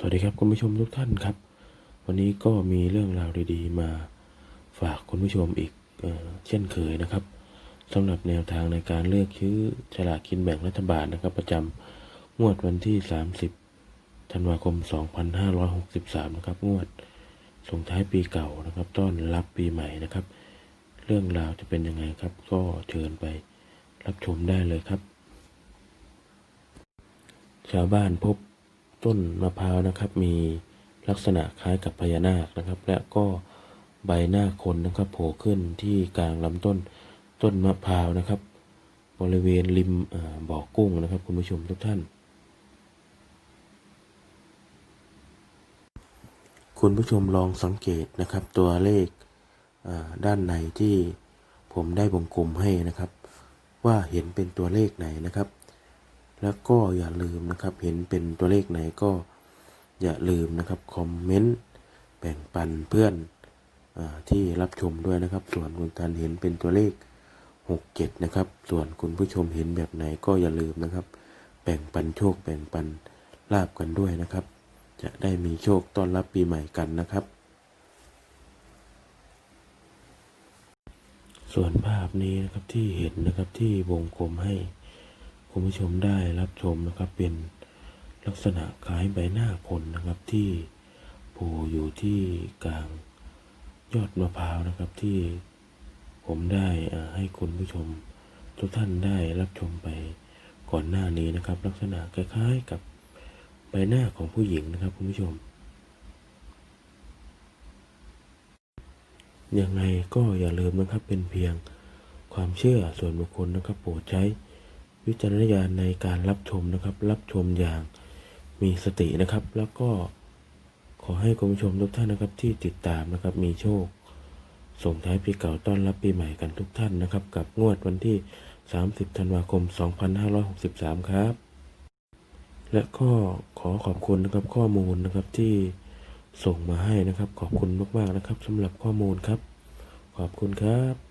สวัสดีครับคุณผู้ชมทุกท่านครับ วันนี้ก็มีเรื่องราวดีๆ มาฝากคุณผู้ชมอีกเออเช่นเคยนะครับสำหรับแนวทางในการเลือกซื้อฉลากกินแบ่งรัฐบาลนะครับ ประจำงวดวันที่ 30ธันวาคม 2563 นะครับ งวดส่งท้ายปีเก่านะครับ ต้อนรับปีใหม่นะครับ เรื่องราวจะเป็นยังไงครับ ก็เชิญไปรับชมได้เลยครับ ชาวบ้านพบ ต้นมะพร้าวนะครับมีลักษณะคล้ายกับพญานาคนะครับ และก็ใบหน้าคนนะครับโผล่ขึ้นที่กลางลำต้นต้นมะพร้าวนะครับ บริเวณริมบ่อกุ้งนะครับ คุณผู้ชมทุกท่าน คุณผู้ชมลองสังเกตนะครับ ตัวเลขด้านในที่ผมได้วงกลมให้นะครับ ว่าเห็นเป็นตัวเลขไหนนะครับ แล้วก็อย่าลืมนะครับ เห็นเป็นตัวเลขไหนก็อย่าลืมนะครับคอมเมนต์แบ่งปันเพื่อนอที่รับชมด้วยนะครับ ส่วนคุณตันเห็นเป็นตัวเลข 67 นะครับ ส่วนคุณผู้ชมเห็นแบบไหนก็อย่าลืมนะครับ แบ่งปันโชคแบ่งปันลาบกันด้วยนะครับ จะได้มีโชคต้อนรับปีใหม่กันนะครับ ส่วนภาพนี้นะครับที่เห็นนะครับที่วงกลมให้ คุณผู้ชมได้รับชมนะครับเป็นลักษณะคล้ายใบหน้าคนนะครับที่โผล่อยู่ที่กลางยอดมะพร้าวนะครับที่ผมได้ให้คุณผู้ชมทุกท่านได้รับชมไปก่อนหน้านี้นะครับ ลักษณะคล้ายๆกับใบหน้าของผู้หญิงนะครับคุณผู้ชม ยังไงก็อย่าลืมนะครับเป็นเพียงความเชื่อส่วนบุคคลนะครับโปรดใช้ วิจารณญาณในการรับชมนะครับ รับชมอย่างมีสตินะครับ แล้วก็ขอให้คุณผู้ชมทุกท่านนะครับที่ติดตามนะครับมีโชค ส่งท้ายปีเก่าต้อนรับปีใหม่กันทุกท่านนะครับ กับงวดวันที่ 30 ธันวาคม 2563 ครับ และก็ขอขอบคุณนะครับข้อมูลนะครับที่ส่งมาให้นะครับ ขอบคุณมากๆนะครับสำหรับข้อมูลครับ ขอบคุณครับ